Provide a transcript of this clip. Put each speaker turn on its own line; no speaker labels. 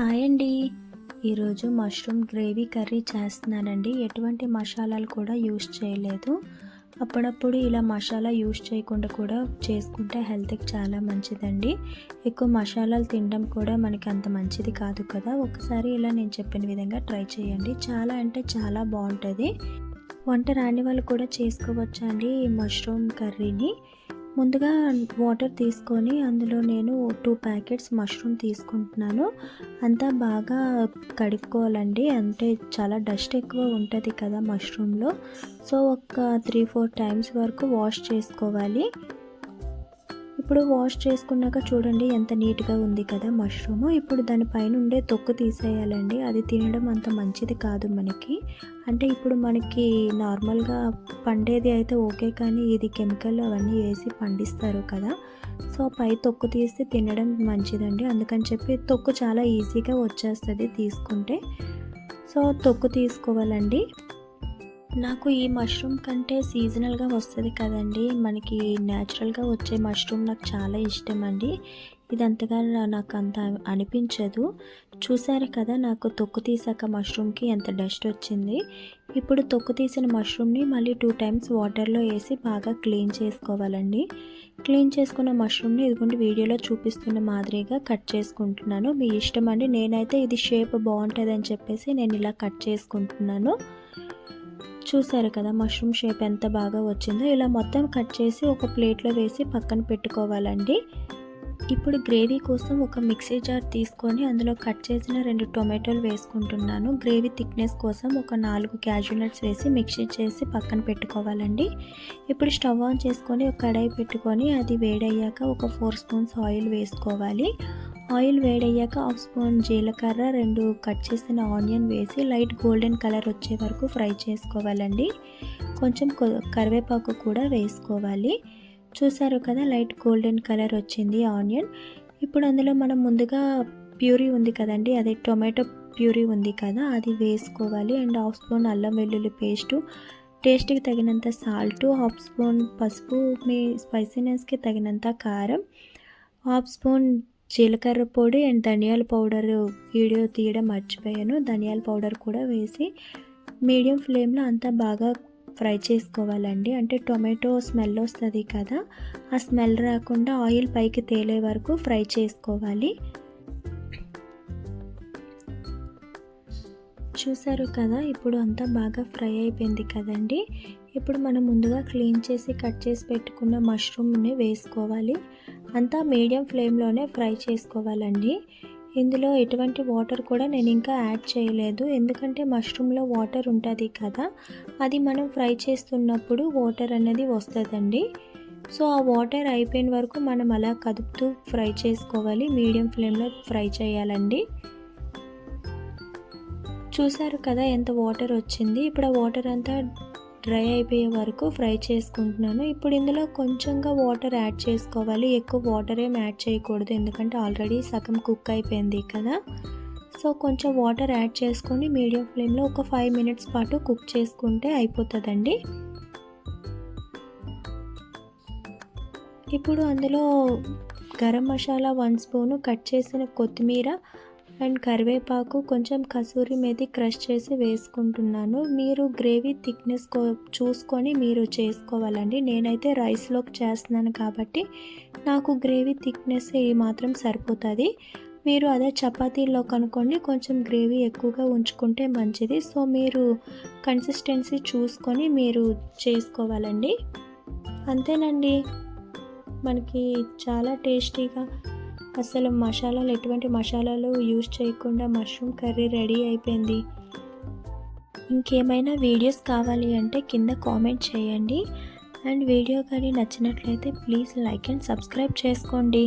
Hi అండి. ఈరోజు mushroom gravy curry చేస్తున్నానండి. ఎటువంటి మసాలాలు కూడా యూస్ చేయలేదు. అప్పుడప్పుడు ఇలా మసాలా యూస్ చేయకుండా కూడా చేసుకుంటే హెల్త్కి చాలా మంచిదండి. ఎక్కువ మసాలాలు తినడం కూడా మనకి అంత మంచిది కాదు కదా. ఒకసారి ఇలా నేను చెప్పిన విధంగా ట్రై చేయండి. చాలా అంటే చాలా బాగుంటుంది. వంట రాని వాళ్ళు కూడా చేసుకోవచ్చు అండి ఈ మష్రూమ్ కర్రీని. ముందుగా వాటర్ తీసుకొని అందులో నేను టూ ప్యాకెట్స్ మష్రూమ్ తీసుకుంటున్నాను. అంతా బాగా కడుక్కోవాలండి. అంటే చాలా డస్ట్ ఎక్కువ ఉంటుంది కదా మష్రూమ్లో. సో ఒక త్రీ ఫోర్ టైమ్స్ వరకు వాష్ చేసుకోవాలి. ఇప్పుడు వాష్ చేసుకున్నాక చూడండి ఎంత నీట్గా ఉంది కదా మష్రూమ్ ఇప్పుడు దానిపైన ఉండే తొక్కు తీసేయాలండి. అది తినడం అంత మంచిది కాదు మనకి. అంటే ఇప్పుడు మనకి నార్మల్గా పండేది అయితే ఓకే కానీ ఇది కెమికల్ అవన్నీ వేసి పండిస్తారు కదా. సో పై తొక్కు తీస్తే తినడం మంచిదండి. అందుకని చెప్పి తొక్కు చాలా ఈజీగా వచ్చేస్తుంది తీసుకుంటే. సో తొక్కు తీసుకోవాలండి. నాకు ఈ మష్రూమ్ కంటే సీజనల్గా వస్తుంది కదండి. మనకి న్యాచురల్గా వచ్చే మష్రూమ్ నాకు చాలా ఇష్టం అండి ఇది అంతగా నాకు అంత అనిపించదు. చూసారు కదా నాకు తొక్కు తీసాక మష్రూమ్కి ఎంత డస్ట్ వచ్చింది. ఇప్పుడు తొక్కు తీసిన మష్రూమ్ని మళ్ళీ టూ టైమ్స్ వాటర్లో వేసి బాగా క్లీన్ చేసుకోవాలండి. క్లీన్ చేసుకున్న మష్రూమ్ని ఇదిగోండి వీడియోలో చూపిస్తున్న మాదిరిగా కట్ చేసుకుంటున్నాను. మీ ఇష్టం అండి నేనైతే ఇది షేప్ బాగుంటుంది అని చెప్పేసి నేను ఇలా కట్ చేసుకుంటున్నాను. చూసారు కదా మష్రూమ్ షేప్ ఎంత బాగా వచ్చిందో. ఇలా మొత్తం కట్ చేసి ఒక ప్లేట్లో వేసి పక్కన పెట్టుకోవాలండి. ఇప్పుడు గ్రేవీ కోసం ఒక మిక్సీ జార్ తీసుకొని అందులో కట్ చేసిన రెండు టొమాటోలు వేసుకుంటున్నాను. గ్రేవీ థిక్నెస్ కోసం ఒక నాలుగు క్యాజు నట్స్ వేసి మిక్సీ చేసి పక్కన పెట్టుకోవాలండి. ఇప్పుడు స్టవ్ ఆన్ చేసుకొని ఒక కడాయి పెట్టుకొని అది వేడయ్యాక ఒక ఫోర్ స్పూన్స్ ఆయిల్ వేసుకోవాలి. ఆయిల్ వేడయ్యాక హాఫ్ స్పూన్ జీలకర్ర రెండు కట్ చేసిన ఆనియన్ వేసి లైట్ గోల్డెన్ కలర్ వచ్చే వరకు ఫ్రై చేసుకోవాలండి. కొంచెం కరివేపాకు కూడా వేసుకోవాలి. చూసారు కదా లైట్ గోల్డెన్ కలర్ వచ్చింది ఆనియన్. ఇప్పుడు అందులో మనం ముందుగా ప్యూరీ ఉంది కదండి అదే టొమాటో ప్యూరీ ఉంది కదా అది వేసుకోవాలి. అండ్ హాఫ్ స్పూన్ అల్లం వెల్లుల్లి పేస్టు టేస్ట్కి తగినంత సాల్ట్ హాఫ్ స్పూన్ పసుపు మీ స్పైసీనెస్కి తగినంత కారం హాఫ్ స్పూన్ జీలకర్ర పొడి అండ్ ధనియాల పౌడర్ వీడియో తీయడం మర్చిపోయాను. ధనియాల పౌడర్ కూడా వేసి మీడియం ఫ్లేమ్లో అంతా బాగా ఫ్రై చేసుకోవాలండి. అంటే టొమాటో స్మెల్ వస్తుంది కదా ఆ స్మెల్ రాకుండా ఆయిల్ పైకి తేలే వరకు ఫ్రై చేసుకోవాలి. చూసారు కదా ఇప్పుడు అంతా బాగా ఫ్రై అయిపోయింది కదండి. ఇప్పుడు మనం ముందుగా క్లీన్ చేసి కట్ చేసి పెట్టుకున్న మష్రూమ్ని వేసుకోవాలి. అంతా మీడియం ఫ్లేమ్లోనే ఫ్రై చేసుకోవాలండి. ఇందులో ఎటువంటి వాటర్ కూడా నేను ఇంకా యాడ్ చేయలేదు. ఎందుకంటే మష్రూమ్లో వాటర్ ఉంటుంది కదా అది మనం ఫ్రై చేస్తున్నప్పుడు వాటర్ అనేది వస్తుందండి. సో ఆ వాటర్ అయిపోయిన వరకు మనం అలా కదుపుతూ ఫ్రై చేసుకోవాలి. మీడియం ఫ్లేమ్లో ఫ్రై చేయాలండి. చూసారు కదా ఎంత వాటర్ వచ్చింది. ఇప్పుడు ఆ వాటర్ అంతా డ్రై అయిపోయే వరకు ఫ్రై చేసుకుంటున్నాను. ఇప్పుడు ఇందులో కొంచెంగా వాటర్ యాడ్ చేసుకోవాలి. ఎక్కువ వాటర్ ఏం యాడ్ చేయకూడదు. ఎందుకంటే ఆల్రెడీ సగం కుక్ అయిపోయింది కదా. సో కొంచెం వాటర్ యాడ్ చేసుకొని మీడియం ఫ్లేమ్లో ఒక ఫైవ్ మినిట్స్ పాటు కుక్ చేసుకుంటే అయిపోతుందండి. ఇప్పుడు అందులో garam masala one spoon cut చేసిన కొత్తిమీర అండ్ కరివేపాకు కొంచెం కసూరి మేతి క్రష్ చేసి వేసుకుంటున్నాను. మీరు గ్రేవీ థిక్నెస్ చూసుకొని మీరు చేసుకోవాలండి. నేనైతే రైస్లోకి చేస్తున్నాను కాబట్టి నాకు గ్రేవీ థిక్నెస్ ఈ మాత్రం సరిపోతుంది. మీరు అదే చపాతీలో కనుక్కోండి. కొంచెం గ్రేవీ ఎక్కువగా ఉంచుకుంటే మంచిది. సో మీరు కన్సిస్టెన్సీ చూసుకొని మీరు చేసుకోవాలండి. అంతేనండి. మనకి చాలా టేస్టీగా అసలు మసాలాలు ఎటువంటి మసాలాలు యూజ్ చేయకుండా మష్రూమ్ కర్రీ రెడీ అయిపోయింది. ఇంకేమైనా వీడియోస్ కావాలి అంటే కింద కామెంట్ చేయండి. అండ్ వీడియో కానీ నచ్చినట్లయితే ప్లీజ్ లైక్ అండ్ సబ్స్క్రైబ్ చేసుకోండి.